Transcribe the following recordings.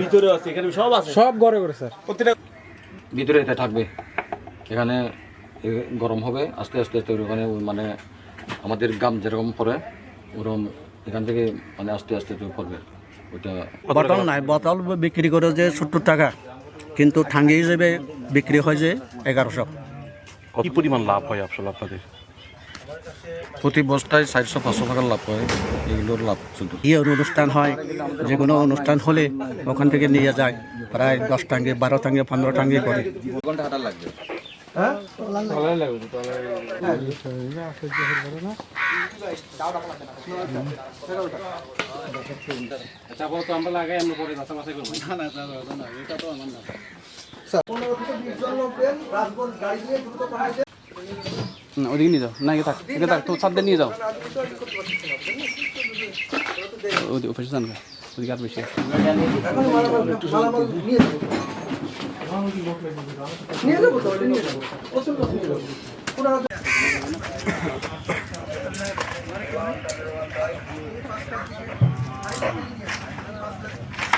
ভিতরে আছে এখানে সব আছে। সব ঘরে করে স্যার। ভিতরে এটা থাকবে। এখানে গরম হবে আস্তে আস্তে আস্তে ওখানে মানে আমাদের গাম যেরকম পড়ে ওরকম এখান থেকে মানে আস্তে আস্তে পড়বে। ওইটা বোতল নাই বোতল বিক্রি করে যে সত্তর টাকা কিন্তু ঠাঙ্গি হিসেবে বিক্রি হয় যে এগারোশো। কি পরিমাণ লাভ হয় আসলে আপনাদের? প্রতি বস্তায় চারশো পাঁচশো টাকার লাভ হয়। এগুলোর লাভ শুধু। ইয়ে অনুষ্ঠান হয় যে কোনো অনুষ্ঠান হলে ওখান থেকে নিয়ে যায়। প্রায় দশ টাঙ্গে বারো টাঙ্গে পনেরো টাঙ্গে করে। ঘণ্টা হাঁটা লাগবে না। ওদিকে নিয়ে যাও। না একে থাক একে থাক তো সাত নিয়ে যাও। ওদিকে অফিসে যান। ওদিকে আর বেশি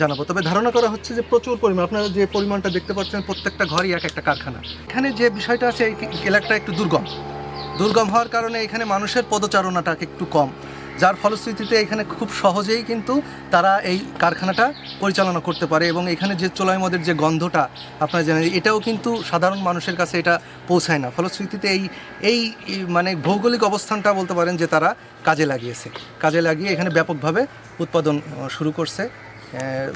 জানাব। তবে ধারণা করা হচ্ছে যে প্রচুর পরিমাণ, আপনারা যে পরিমাণটা দেখতে পাচ্ছেন, প্রত্যেকটা ঘরই এক একটা কারখানা। এখানে যে বিষয়টা আছে, এই এলাকাটা একটু দুর্গম। দুর্গম হওয়ার কারণে এখানে মানুষের পদচারণাটা একটু কম। যার ফলশ্রুতিতে এখানে খুব সহজেই কিন্তু তারা এই কারখানাটা পরিচালনা করতে পারে এবং এখানে যে চোলাই মদের যে গন্ধটা আপনারা জানেন, এটাও কিন্তু সাধারণ মানুষের কাছে এটা পৌঁছায় না। ফলশ্রুতিতে এই এই মানে ভৌগোলিক অবস্থানটা বলতে পারেন যে তারা কাজে লাগিয়েছে। কাজে লাগিয়ে এখানে ব্যাপকভাবে উৎপাদন শুরু করছে।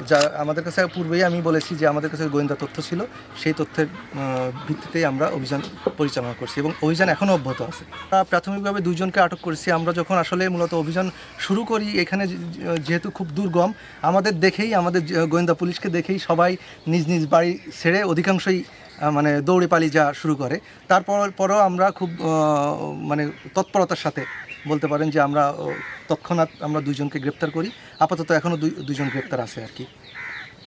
যা আমাদের কাছে পূর্বেই আমি বলেছি যে আমাদের কাছে গোয়েন্দা তথ্য ছিল, সেই তথ্যের ভিত্তিতেই আমরা অভিযান পরিচালনা করছি এবং অভিযান এখনও অব্যাহত আছে। প্রাথমিকভাবে দুজনকে আটক করেছি। আমরা যখন আসলে মূলত অভিযান শুরু করি, এখানে যেহেতু খুব দুর্গম, আমাদের দেখেই, আমাদের গোয়েন্দা পুলিশকে দেখেই সবাই নিজ নিজ বাড়ি ছেড়ে অধিকাংশই মানে দৌড়ে পালিয়ে যাওয়া শুরু করে। তারপর, পরও আমরা খুব মানে তৎপরতার সাথে বলতে পারেন যে আমরা তৎক্ষণাৎ আমরা দুইজনকে গ্রেপ্তার করি। আপাতত এখনও দুই দুইজন গ্রেপ্তার আছে আর কি।